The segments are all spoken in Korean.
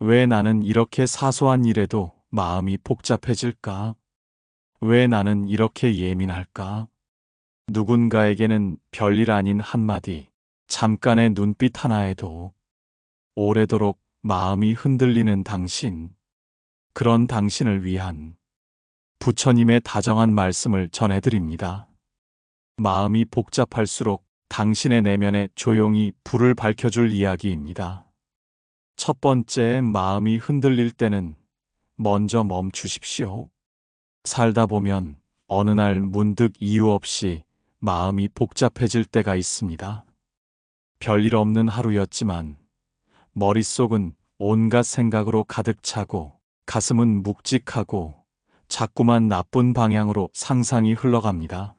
왜 나는 이렇게 사소한 일에도 마음이 복잡해질까? 왜 나는 이렇게 예민할까? 누군가에게는 별일 아닌 한마디, 잠깐의 눈빛 하나에도 오래도록 마음이 흔들리는 당신, 그런 당신을 위한 부처님의 다정한 말씀을 전해드립니다. 마음이 복잡할수록 당신의 내면에 조용히 불을 밝혀줄 이야기입니다. 첫 번째 마음이 흔들릴 때는 먼저 멈추십시오. 살다 보면 어느 날 문득 이유 없이 마음이 복잡해질 때가 있습니다. 별일 없는 하루였지만 머릿속은 온갖 생각으로 가득 차고 가슴은 묵직하고 자꾸만 나쁜 방향으로 상상이 흘러갑니다.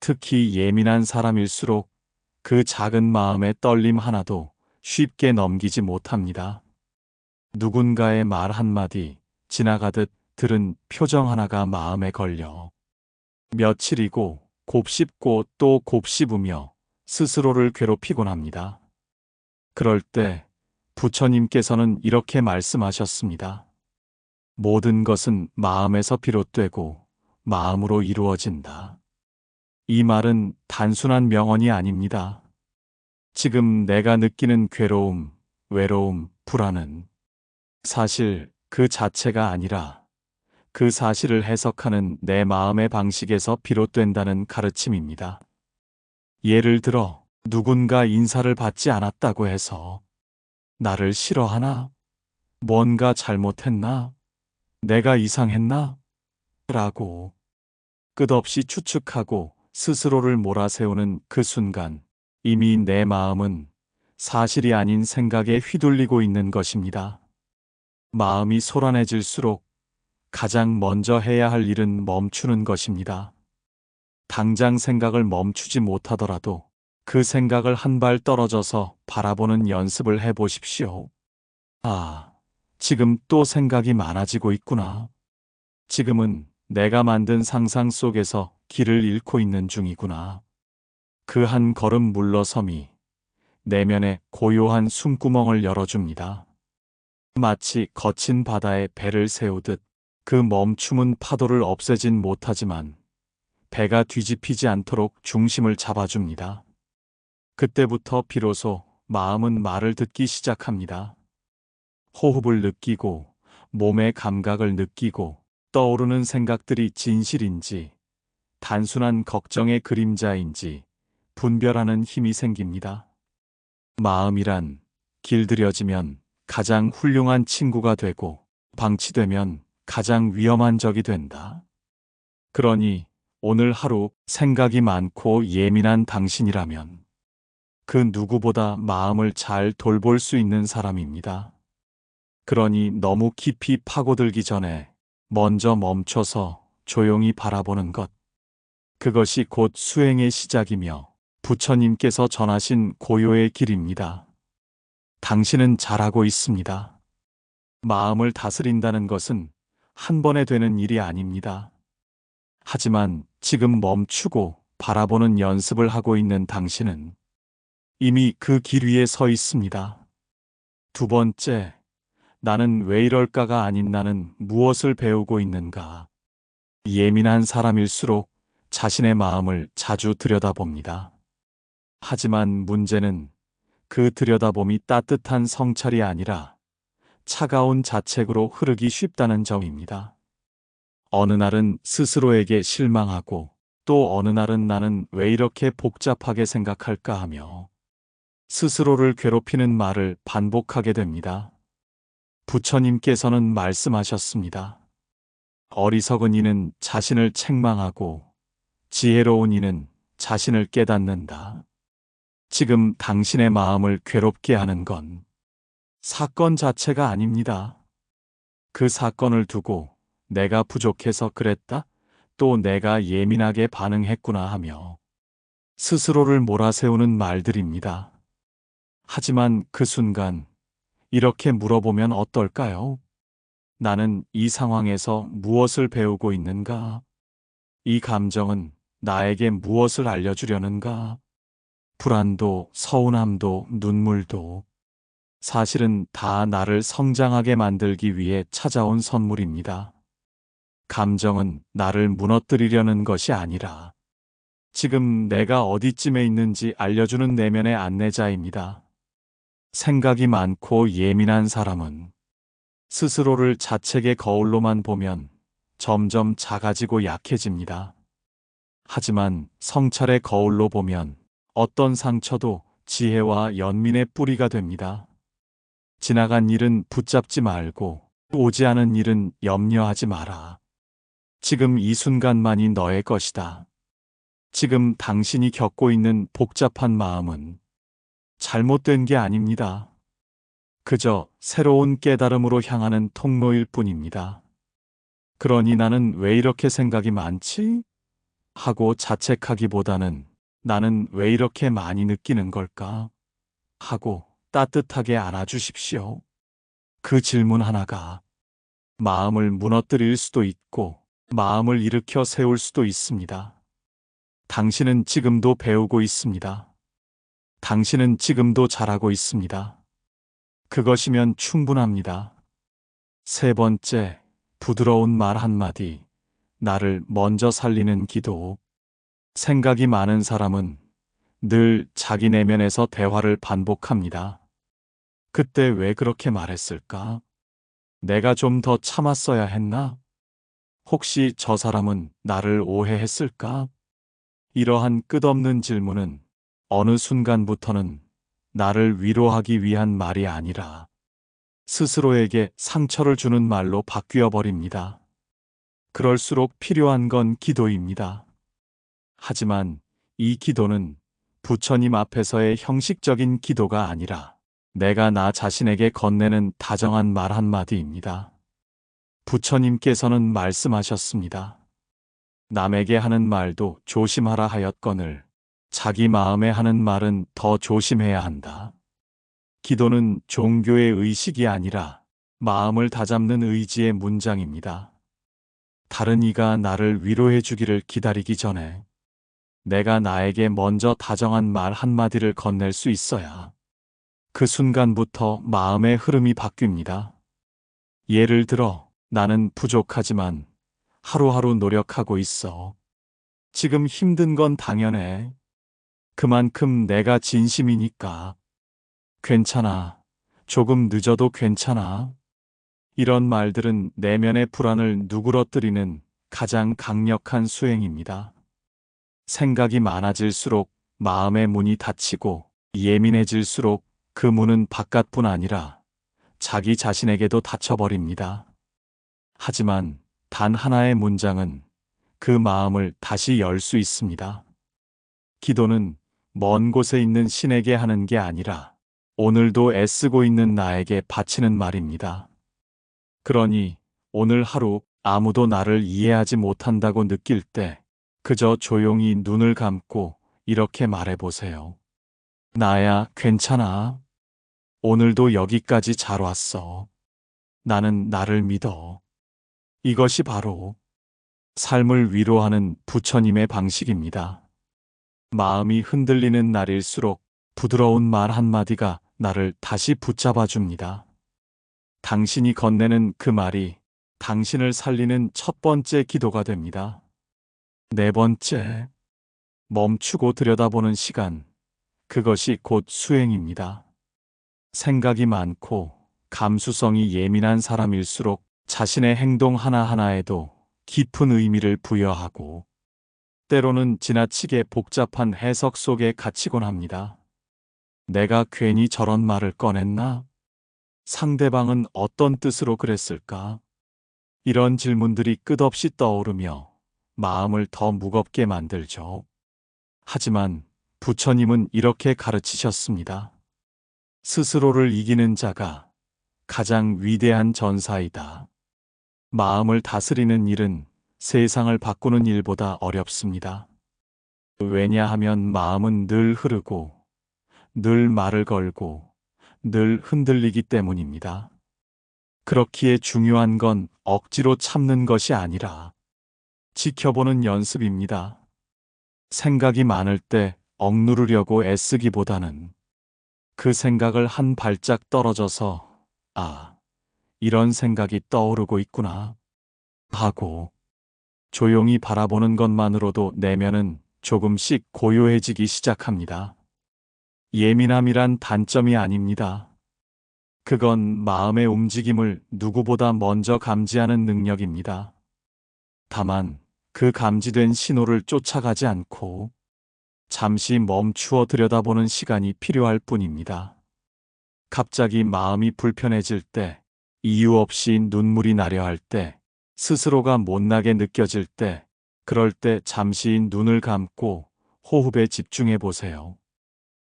특히 예민한 사람일수록 그 작은 마음의 떨림 하나도 쉽게 넘기지 못합니다. 누군가의 말 한마디 지나가듯 들은 표정 하나가 마음에 걸려 며칠이고 곱씹고 또 곱씹으며 스스로를 괴롭히곤 합니다. 그럴 때 부처님께서는 이렇게 말씀하셨습니다. 모든 것은 마음에서 비롯되고 마음으로 이루어진다. 이 말은 단순한 명언이 아닙니다. 지금 내가 느끼는 괴로움, 외로움, 불안은 사실 그 자체가 아니라 그 사실을 해석하는 내 마음의 방식에서 비롯된다는 가르침입니다. 예를 들어 누군가 인사를 받지 않았다고 해서 나를 싫어하나? 뭔가 잘못했나? 내가 이상했나? 라고 끝없이 추측하고 스스로를 몰아세우는 그 순간 이미 내 마음은 사실이 아닌 생각에 휘둘리고 있는 것입니다. 마음이 소란해질수록 가장 먼저 해야 할 일은 멈추는 것입니다. 당장 생각을 멈추지 못하더라도 그 생각을 한 발 떨어져서 바라보는 연습을 해 보십시오. 아, 지금 또 생각이 많아지고 있구나. 지금은 내가 만든 상상 속에서 길을 잃고 있는 중이구나. 그 한 걸음 물러섬이 내면의 고요한 숨구멍을 열어줍니다. 마치 거친 바다에 배를 세우듯 그 멈춤은 파도를 없애진 못하지만 배가 뒤집히지 않도록 중심을 잡아줍니다. 그때부터 비로소 마음은 말을 듣기 시작합니다. 호흡을 느끼고 몸의 감각을 느끼고 떠오르는 생각들이 진실인지 단순한 걱정의 그림자인지 분별하는 힘이 생깁니다. 마음이란 길들여지면 가장 훌륭한 친구가 되고 방치되면 가장 위험한 적이 된다. 그러니 오늘 하루 생각이 많고 예민한 당신이라면 그 누구보다 마음을 잘 돌볼 수 있는 사람입니다. 그러니 너무 깊이 파고들기 전에 먼저 멈춰서 조용히 바라보는 것. 그것이 곧 수행의 시작이며 부처님께서 전하신 고요의 길입니다. 당신은 잘하고 있습니다. 마음을 다스린다는 것은 한 번에 되는 일이 아닙니다. 하지만 지금 멈추고 바라보는 연습을 하고 있는 당신은 이미 그 길 위에 서 있습니다. 두 번째, 나는 왜 이럴까가 아닌 나는 무엇을 배우고 있는가. 예민한 사람일수록 자신의 마음을 자주 들여다봅니다. 하지만 문제는 그 들여다봄이 따뜻한 성찰이 아니라 차가운 자책으로 흐르기 쉽다는 점입니다. 어느 날은 스스로에게 실망하고 또 어느 날은 나는 왜 이렇게 복잡하게 생각할까 하며 스스로를 괴롭히는 말을 반복하게 됩니다. 부처님께서는 말씀하셨습니다. 어리석은 이는 자신을 책망하고 지혜로운 이는 자신을 깨닫는다. 지금 당신의 마음을 괴롭게 하는 건 사건 자체가 아닙니다. 그 사건을 두고 내가 부족해서 그랬다? 또 내가 예민하게 반응했구나 하며 스스로를 몰아세우는 말들입니다. 하지만 그 순간 이렇게 물어보면 어떨까요? 나는 이 상황에서 무엇을 배우고 있는가? 이 감정은 나에게 무엇을 알려주려는가? 불안도, 서운함도, 눈물도 사실은 다 나를 성장하게 만들기 위해 찾아온 선물입니다. 감정은 나를 무너뜨리려는 것이 아니라 지금 내가 어디쯤에 있는지 알려주는 내면의 안내자입니다. 생각이 많고 예민한 사람은 스스로를 자책의 거울로만 보면 점점 작아지고 약해집니다. 하지만 성찰의 거울로 보면 어떤 상처도 지혜와 연민의 뿌리가 됩니다. 지나간 일은 붙잡지 말고 오지 않은 일은 염려하지 마라. 지금 이 순간만이 너의 것이다. 지금 당신이 겪고 있는 복잡한 마음은 잘못된 게 아닙니다. 그저 새로운 깨달음으로 향하는 통로일 뿐입니다. 그러니 나는 왜 이렇게 생각이 많지? 하고 자책하기보다는 나는 왜 이렇게 많이 느끼는 걸까? 하고 따뜻하게 안아주십시오. 그 질문 하나가 마음을 무너뜨릴 수도 있고 마음을 일으켜 세울 수도 있습니다. 당신은 지금도 배우고 있습니다. 당신은 지금도 잘하고 있습니다. 그것이면 충분합니다. 세 번째, 부드러운 말 한마디. 나를 먼저 살리는 기도. 생각이 많은 사람은 늘 자기 내면에서 대화를 반복합니다. 그때 왜 그렇게 말했을까? 내가 좀 더 참았어야 했나? 혹시 저 사람은 나를 오해했을까? 이러한 끝없는 질문은 어느 순간부터는 나를 위로하기 위한 말이 아니라 스스로에게 상처를 주는 말로 바뀌어 버립니다. 그럴수록 필요한 건 기도입니다. 하지만 이 기도는 부처님 앞에서의 형식적인 기도가 아니라 내가 나 자신에게 건네는 다정한 말 한마디입니다. 부처님께서는 말씀하셨습니다. 남에게 하는 말도 조심하라 하였거늘 자기 마음에 하는 말은 더 조심해야 한다. 기도는 종교의 의식이 아니라 마음을 다잡는 의지의 문장입니다. 다른 이가 나를 위로해 주기를 기다리기 전에 내가 나에게 먼저 다정한 말 한마디를 건넬 수 있어야 그 순간부터 마음의 흐름이 바뀝니다. 예를 들어 나는 부족하지만 하루하루 노력하고 있어. 지금 힘든 건 당연해. 그만큼 내가 진심이니까. 괜찮아. 조금 늦어도 괜찮아. 이런 말들은 내면의 불안을 누그러뜨리는 가장 강력한 수행입니다. 생각이 많아질수록 마음의 문이 닫히고 예민해질수록 그 문은 바깥뿐 아니라 자기 자신에게도 닫혀버립니다. 하지만 단 하나의 문장은 그 마음을 다시 열 수 있습니다. 기도는 먼 곳에 있는 신에게 하는 게 아니라 오늘도 애쓰고 있는 나에게 바치는 말입니다. 그러니 오늘 하루 아무도 나를 이해하지 못한다고 느낄 때 그저 조용히 눈을 감고 이렇게 말해보세요. 나야 괜찮아. 오늘도 여기까지 잘 왔어. 나는 나를 믿어. 이것이 바로 삶을 위로하는 부처님의 방식입니다. 마음이 흔들리는 날일수록 부드러운 말 한마디가 나를 다시 붙잡아 줍니다. 당신이 건네는 그 말이 당신을 살리는 첫 번째 기도가 됩니다. 네 번째, 멈추고 들여다보는 시간. 그것이 곧 수행입니다. 생각이 많고 감수성이 예민한 사람일수록 자신의 행동 하나하나에도 깊은 의미를 부여하고 때로는 지나치게 복잡한 해석 속에 갇히곤 합니다. 내가 괜히 저런 말을 꺼냈나? 상대방은 어떤 뜻으로 그랬을까? 이런 질문들이 끝없이 떠오르며 마음을 더 무겁게 만들죠. 하지만 부처님은 이렇게 가르치셨습니다. 스스로를 이기는 자가 가장 위대한 전사이다. 마음을 다스리는 일은 세상을 바꾸는 일보다 어렵습니다. 왜냐하면 마음은 늘 흐르고, 늘 말을 걸고, 늘 흔들리기 때문입니다. 그렇기에 중요한 건 억지로 참는 것이 아니라 지켜보는 연습입니다. 생각이 많을 때 억누르려고 애쓰기보다는 그 생각을 한 발짝 떨어져서, 아, 이런 생각이 떠오르고 있구나. 하고, 조용히 바라보는 것만으로도 내면은 조금씩 고요해지기 시작합니다. 예민함이란 단점이 아닙니다. 그건 마음의 움직임을 누구보다 먼저 감지하는 능력입니다. 다만 그 감지된 신호를 쫓아가지 않고 잠시 멈추어 들여다보는 시간이 필요할 뿐입니다. 갑자기 마음이 불편해질 때, 이유 없이 눈물이 나려 할 때, 스스로가 못나게 느껴질 때, 그럴 때 잠시 눈을 감고 호흡에 집중해 보세요.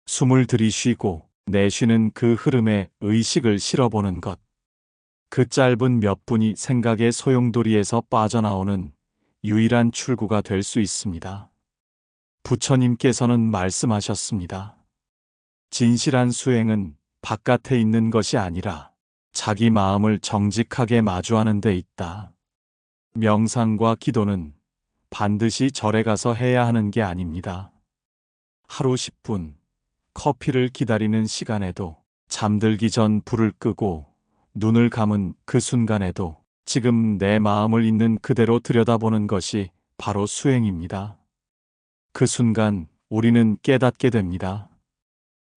숨을 들이쉬고 내쉬는 그 흐름에 의식을 실어보는 것. 그 짧은 몇 분이 생각의 소용돌이에서 빠져나오는 유일한 출구가 될 수 있습니다. 부처님께서는 말씀하셨습니다. 진실한 수행은 바깥에 있는 것이 아니라 자기 마음을 정직하게 마주하는 데 있다. 명상과 기도는 반드시 절에 가서 해야 하는 게 아닙니다. 하루 10분, 커피를 기다리는 시간에도 잠들기 전 불을 끄고 눈을 감은 그 순간에도 지금 내 마음을 있는 그대로 들여다보는 것이 바로 수행입니다. 그 순간 우리는 깨닫게 됩니다.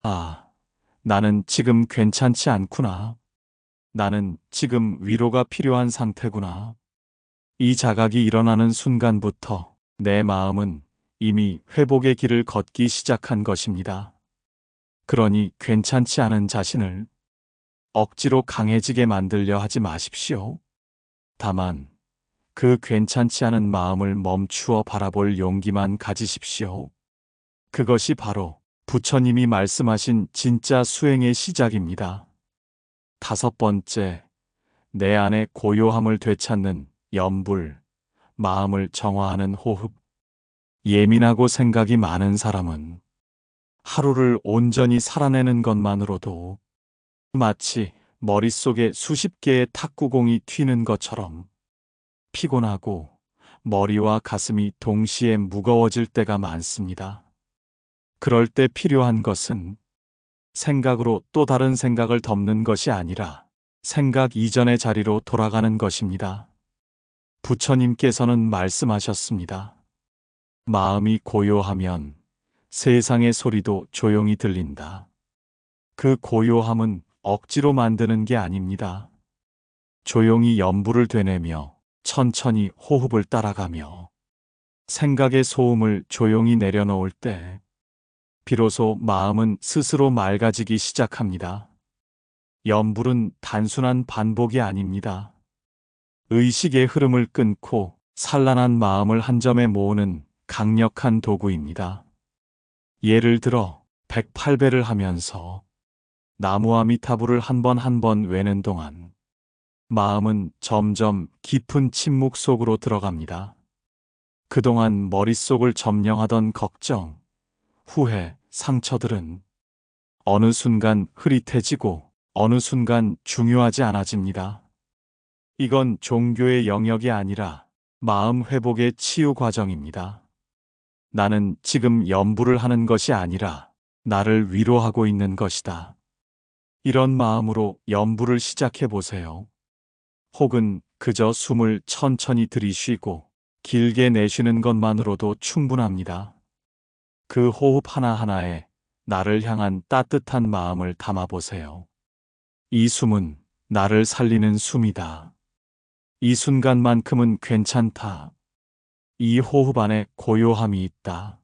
아, 나는 지금 괜찮지 않구나. 나는 지금 위로가 필요한 상태구나. 이 자각이 일어나는 순간부터 내 마음은 이미 회복의 길을 걷기 시작한 것입니다. 그러니 괜찮지 않은 자신을 억지로 강해지게 만들려 하지 마십시오. 다만 그 괜찮지 않은 마음을 멈추어 바라볼 용기만 가지십시오. 그것이 바로 부처님이 말씀하신 진짜 수행의 시작입니다. 다섯 번째, 내 안의 고요함을 되찾는 염불, 마음을 정화하는 호흡. 예민하고 생각이 많은 사람은 하루를 온전히 살아내는 것만으로도 마치 머릿속에 수십 개의 탁구공이 튀는 것처럼 피곤하고 머리와 가슴이 동시에 무거워질 때가 많습니다. 그럴 때 필요한 것은 생각으로 또 다른 생각을 덮는 것이 아니라 생각 이전의 자리로 돌아가는 것입니다. 부처님께서는 말씀하셨습니다. 마음이 고요하면 세상의 소리도 조용히 들린다. 그 고요함은 억지로 만드는 게 아닙니다. 조용히 염불을 되뇌며 천천히 호흡을 따라가며 생각의 소음을 조용히 내려놓을 때 비로소 마음은 스스로 맑아지기 시작합니다. 염불은 단순한 반복이 아닙니다. 의식의 흐름을 끊고 산란한 마음을 한 점에 모으는 강력한 도구입니다. 예를 들어 108배를 하면서 나무와 미타불을 한 번 한 번 외는 동안 마음은 점점 깊은 침묵 속으로 들어갑니다. 그동안 머릿속을 점령하던 걱정, 후회, 상처들은 어느 순간 흐릿해지고 어느 순간 중요하지 않아집니다. 이건 종교의 영역이 아니라 마음 회복의 치유 과정입니다. 나는 지금 염불을 하는 것이 아니라 나를 위로하고 있는 것이다. 이런 마음으로 염불을 시작해 보세요. 혹은 그저 숨을 천천히 들이쉬고 길게 내쉬는 것만으로도 충분합니다. 그 호흡 하나하나에 나를 향한 따뜻한 마음을 담아보세요. 이 숨은 나를 살리는 숨이다. 이 순간만큼은 괜찮다. 이 호흡 안에 고요함이 있다.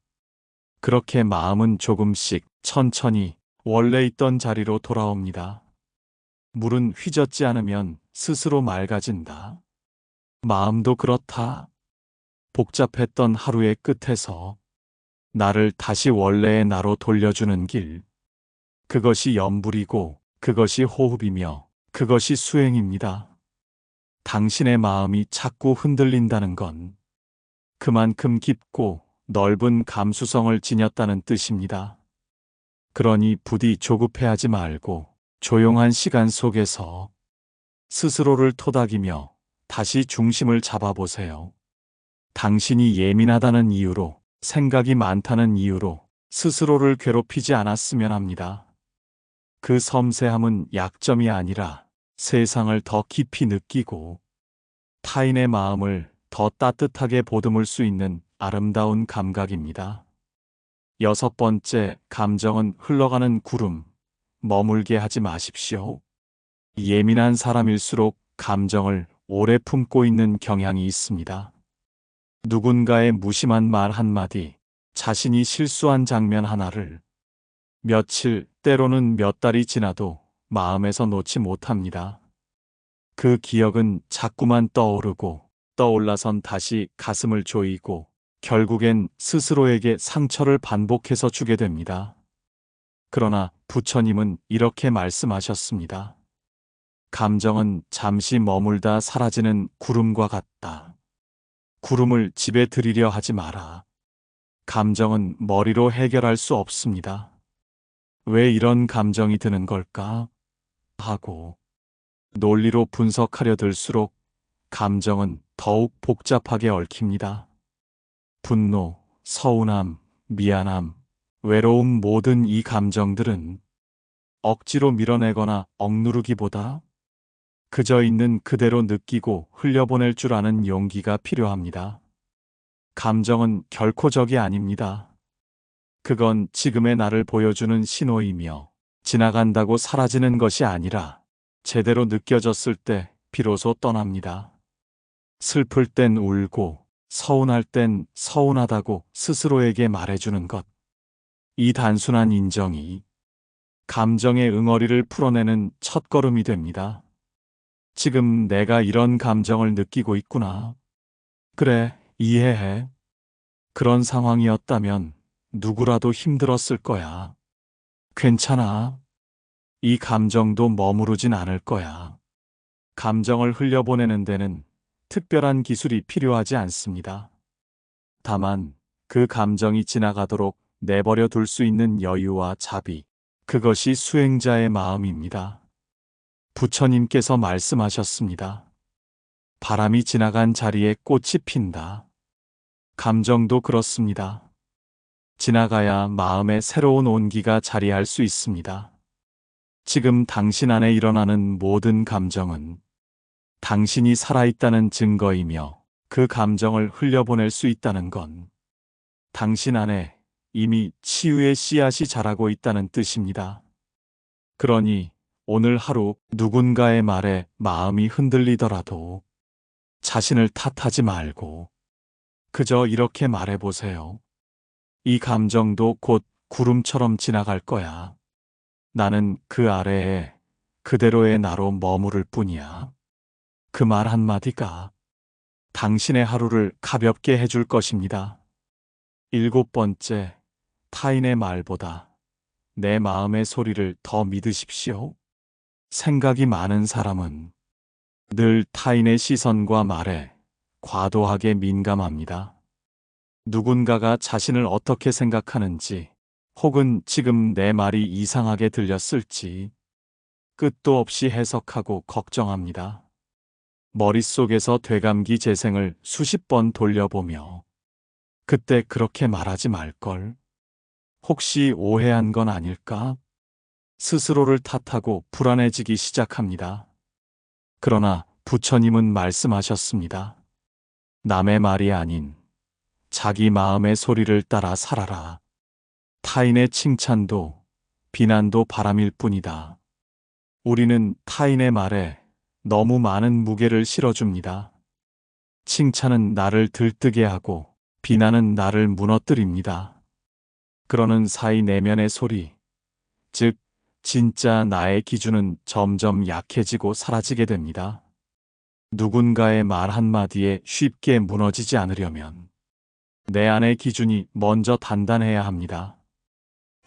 그렇게 마음은 조금씩 천천히 원래 있던 자리로 돌아옵니다. 물은 휘젓지 않으면 스스로 맑아진다. 마음도 그렇다. 복잡했던 하루의 끝에서 나를 다시 원래의 나로 돌려주는 길. 그것이 염불이고 그것이 호흡이며 그것이 수행입니다. 당신의 마음이 자꾸 흔들린다는 건 그만큼 깊고 넓은 감수성을 지녔다는 뜻입니다. 그러니 부디 조급해하지 말고 조용한 시간 속에서 스스로를 토닥이며 다시 중심을 잡아보세요. 당신이 예민하다는 이유로, 생각이 많다는 이유로 스스로를 괴롭히지 않았으면 합니다. 그 섬세함은 약점이 아니라 세상을 더 깊이 느끼고 타인의 마음을 더 따뜻하게 보듬을 수 있는 아름다운 감각입니다. 여섯 번째, 감정은 흘러가는 구름, 머물게 하지 마십시오. 예민한 사람일수록 감정을 오래 품고 있는 경향이 있습니다. 누군가의 무심한 말 한마디, 자신이 실수한 장면 하나를 며칠, 때로는 몇 달이 지나도 마음에서 놓지 못합니다. 그 기억은 자꾸만 떠오르고 떠올라선 다시 가슴을 조이고 결국엔 스스로에게 상처를 반복해서 주게 됩니다. 그러나 부처님은 이렇게 말씀하셨습니다. 감정은 잠시 머물다 사라지는 구름과 같다. 구름을 집에 들이려 하지 마라. 감정은 머리로 해결할 수 없습니다. 왜 이런 감정이 드는 걸까? 하고 논리로 분석하려 들수록 감정은 더욱 복잡하게 얽힙니다. 분노, 서운함, 미안함, 외로움 모든 이 감정들은 억지로 밀어내거나 억누르기보다 그저 있는 그대로 느끼고 흘려보낼 줄 아는 용기가 필요합니다. 감정은 결코 적이 아닙니다. 그건 지금의 나를 보여주는 신호이며 지나간다고 사라지는 것이 아니라 제대로 느껴졌을 때 비로소 떠납니다. 슬플 땐 울고 서운할 땐 서운하다고 스스로에게 말해주는 것. 이 단순한 인정이 감정의 응어리를 풀어내는 첫걸음이 됩니다. 지금 내가 이런 감정을 느끼고 있구나. 그래, 이해해. 그런 상황이었다면 누구라도 힘들었을 거야. 괜찮아. 이 감정도 머무르진 않을 거야. 감정을 흘려보내는 데는 특별한 기술이 필요하지 않습니다. 다만 그 감정이 지나가도록 내버려 둘 수 있는 여유와 자비, 그것이 수행자의 마음입니다. 부처님께서 말씀하셨습니다. 바람이 지나간 자리에 꽃이 핀다. 감정도 그렇습니다. 지나가야 마음에 새로운 온기가 자리할 수 있습니다. 지금 당신 안에 일어나는 모든 감정은 당신이 살아있다는 증거이며 그 감정을 흘려보낼 수 있다는 건 당신 안에 이미 치유의 씨앗이 자라고 있다는 뜻입니다. 그러니 오늘 하루 누군가의 말에 마음이 흔들리더라도 자신을 탓하지 말고 그저 이렇게 말해보세요. 이 감정도 곧 구름처럼 지나갈 거야. 나는 그 아래에 그대로의 나로 머무를 뿐이야. 그 말 한마디가 당신의 하루를 가볍게 해줄 것입니다. 일곱 번째, 타인의 말보다 내 마음의 소리를 더 믿으십시오. 생각이 많은 사람은 늘 타인의 시선과 말에 과도하게 민감합니다. 누군가가 자신을 어떻게 생각하는지 혹은 지금 내 말이 이상하게 들렸을지 끝도 없이 해석하고 걱정합니다. 머릿속에서 되감기 재생을 수십 번 돌려보며 그때 그렇게 말하지 말걸. 혹시 오해한 건 아닐까? 스스로를 탓하고 불안해지기 시작합니다. 그러나 부처님은 말씀하셨습니다. 남의 말이 아닌 자기 마음의 소리를 따라 살아라. 타인의 칭찬도 비난도 바람일 뿐이다. 우리는 타인의 말에 너무 많은 무게를 실어줍니다. 칭찬은 나를 들뜨게 하고 비난은 나를 무너뜨립니다. 그러는 사이 내면의 소리, 즉 진짜 나의 기준은 점점 약해지고 사라지게 됩니다. 누군가의 말 한마디에 쉽게 무너지지 않으려면 내 안의 기준이 먼저 단단해야 합니다.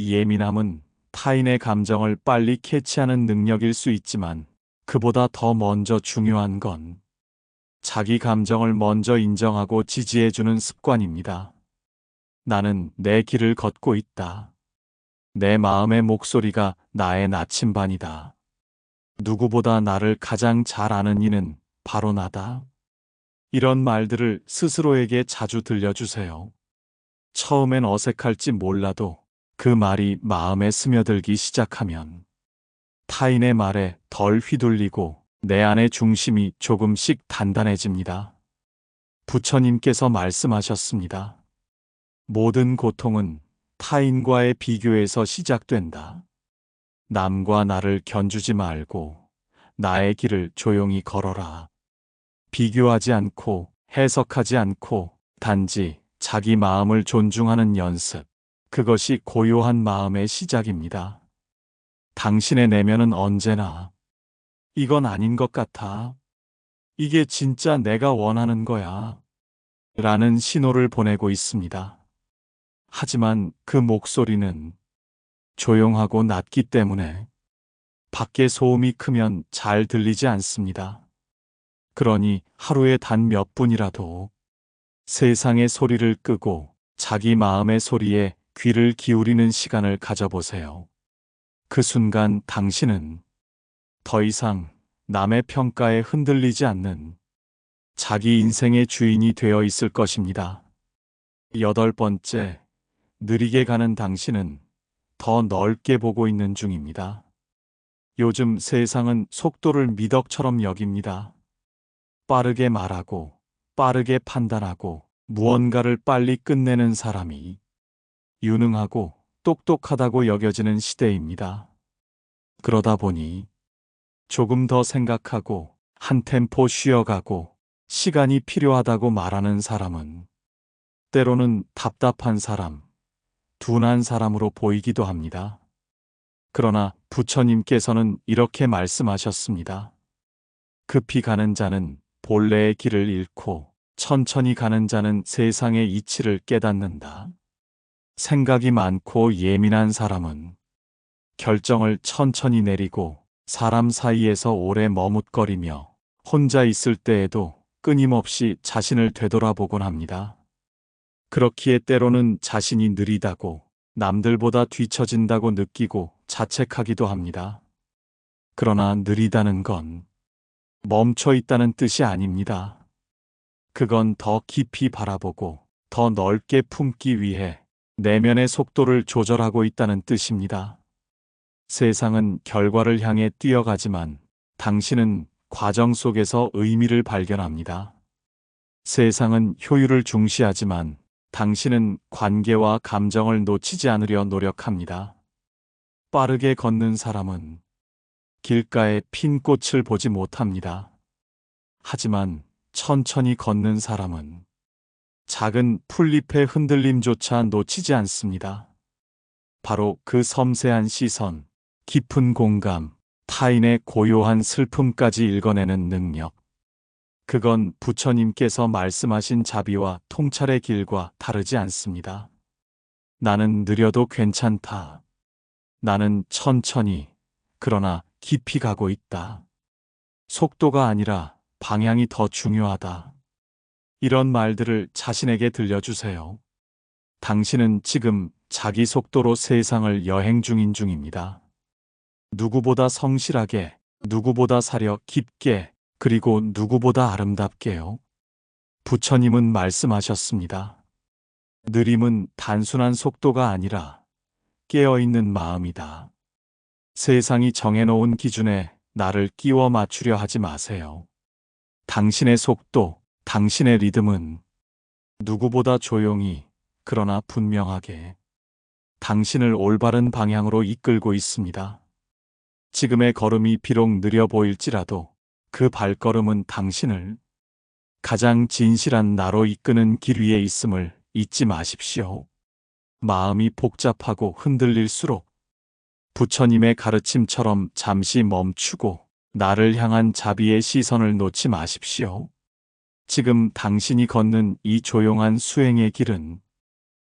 예민함은 타인의 감정을 빨리 캐치하는 능력일 수 있지만 그보다 더 먼저 중요한 건 자기 감정을 먼저 인정하고 지지해주는 습관입니다. 나는 내 길을 걷고 있다. 내 마음의 목소리가 나의 나침반이다. 누구보다 나를 가장 잘 아는 이는 바로 나다. 이런 말들을 스스로에게 자주 들려주세요. 처음엔 어색할지 몰라도 그 말이 마음에 스며들기 시작하면 타인의 말에 덜 휘둘리고 내 안의 중심이 조금씩 단단해집니다. 부처님께서 말씀하셨습니다. 모든 고통은 타인과의 비교에서 시작된다. 남과 나를 견주지 말고 나의 길을 조용히 걸어라. 비교하지 않고 해석하지 않고 단지 자기 마음을 존중하는 연습. 그것이 고요한 마음의 시작입니다. 당신의 내면은 언제나 이건 아닌 것 같아. 이게 진짜 내가 원하는 거야. 라는 신호를 보내고 있습니다. 하지만 그 목소리는 조용하고 낮기 때문에 밖에 소음이 크면 잘 들리지 않습니다. 그러니 하루에 단 몇 분이라도 세상의 소리를 끄고 자기 마음의 소리에 귀를 기울이는 시간을 가져보세요. 그 순간 당신은 더 이상 남의 평가에 흔들리지 않는 자기 인생의 주인이 되어 있을 것입니다. 여덟 번째, 느리게 가는 당신은 더 넓게 보고 있는 중입니다. 요즘 세상은 속도를 미덕처럼 여깁니다. 빠르게 말하고, 빠르게 판단하고, 무언가를 빨리 끝내는 사람이 유능하고 똑똑하다고 여겨지는 시대입니다. 그러다 보니 조금 더 생각하고 한 템포 쉬어가고 시간이 필요하다고 말하는 사람은 때로는 답답한 사람, 둔한 사람으로 보이기도 합니다. 그러나 부처님께서는 이렇게 말씀하셨습니다. 급히 가는 자는 본래의 길을 잃고 천천히 가는 자는 세상의 이치를 깨닫는다. 생각이 많고 예민한 사람은 결정을 천천히 내리고 사람 사이에서 오래 머뭇거리며 혼자 있을 때에도 끊임없이 자신을 되돌아보곤 합니다. 그렇기에 때로는 자신이 느리다고 남들보다 뒤처진다고 느끼고 자책하기도 합니다. 그러나 느리다는 건 멈춰 있다는 뜻이 아닙니다. 그건 더 깊이 바라보고 더 넓게 품기 위해 내면의 속도를 조절하고 있다는 뜻입니다. 세상은 결과를 향해 뛰어가지만 당신은 과정 속에서 의미를 발견합니다. 세상은 효율을 중시하지만 당신은 관계와 감정을 놓치지 않으려 노력합니다. 빠르게 걷는 사람은 길가에 핀 꽃을 보지 못합니다. 하지만 천천히 걷는 사람은 작은 풀잎의 흔들림조차 놓치지 않습니다. 바로 그 섬세한 시선, 깊은 공감, 타인의 고요한 슬픔까지 읽어내는 능력. 그건 부처님께서 말씀하신 자비와 통찰의 길과 다르지 않습니다. 나는 느려도 괜찮다. 나는 천천히, 그러나 깊이 가고 있다. 속도가 아니라 방향이 더 중요하다. 이런 말들을 자신에게 들려주세요. 당신은 지금 자기 속도로 세상을 여행 중인 중입니다. 누구보다 성실하게, 누구보다 사려 깊게, 그리고 누구보다 아름답게요. 부처님은 말씀하셨습니다. 느림은 단순한 속도가 아니라 깨어있는 마음이다. 세상이 정해놓은 기준에 나를 끼워 맞추려 하지 마세요. 당신의 속도, 당신의 리듬은 누구보다 조용히, 그러나 분명하게 당신을 올바른 방향으로 이끌고 있습니다. 지금의 걸음이 비록 느려 보일지라도 그 발걸음은 당신을 가장 진실한 나로 이끄는 길 위에 있음을 잊지 마십시오. 마음이 복잡하고 흔들릴수록 부처님의 가르침처럼 잠시 멈추고 나를 향한 자비의 시선을 놓지 마십시오. 지금 당신이 걷는 이 조용한 수행의 길은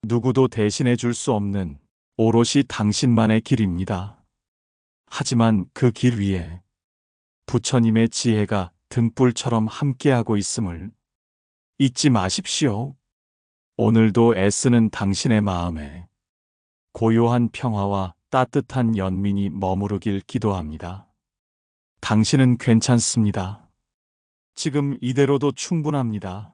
누구도 대신해 줄 수 없는 오롯이 당신만의 길입니다. 하지만 그 길 위에 부처님의 지혜가 등불처럼 함께하고 있음을 잊지 마십시오. 오늘도 애쓰는 당신의 마음에 고요한 평화와 따뜻한 연민이 머무르길 기도합니다. 당신은 괜찮습니다. 지금 이대로도 충분합니다.